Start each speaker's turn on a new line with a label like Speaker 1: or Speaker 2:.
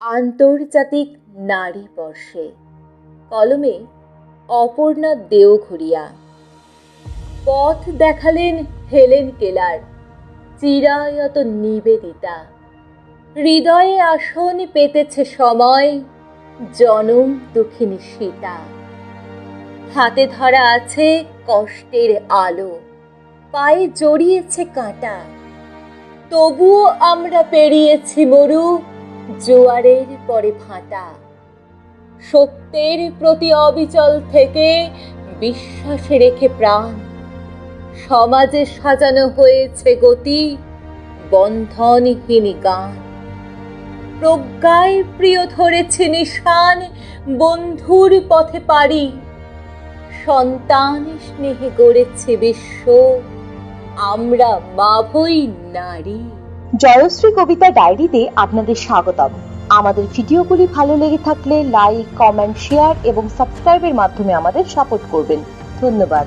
Speaker 1: আন্তর্জাতিক নারী বর্ষে। কলমে অপর্ণা দেওঘরিয়া। পথ দেখালেন হেলেন কেলার, চিরায়ত নিবেদিতা। হৃদয়ে আসন পেতেছে সময়, জনম দুঃখিনী সীতা। হাতে ধরা আছে কষ্টের আলো, পায়ে জড়িয়েছে কাঁটা। তবুও আমরা পেরিয়েছি মরু জোয়ারের পরে ভাটা সত্যের প্রতি অবিচল থেকে বিশ্বাসে রেখে প্রাণ। সমাজে সাজানো হয়েছে গতি, বন্ধনহীন গান। প্রজ্ঞায় প্রিয় ধরেছে নিশান, বন্ধুর পথে পারি। সন্তান স্নেহে গড়েছে বিশ্ব, আমরা মাভই নারী।
Speaker 2: জয়শ্রী কবিতা ডায়েরিতে আপনাদের স্বাগতম। আমাদের ভিডিওগুলি ভালো লেগে থাকলে লাইক কমেন্ট শেয়ার এবং সাবস্ক্রাইবের মাধ্যমে আমাদের সাপোর্ট করবেন। ধন্যবাদ।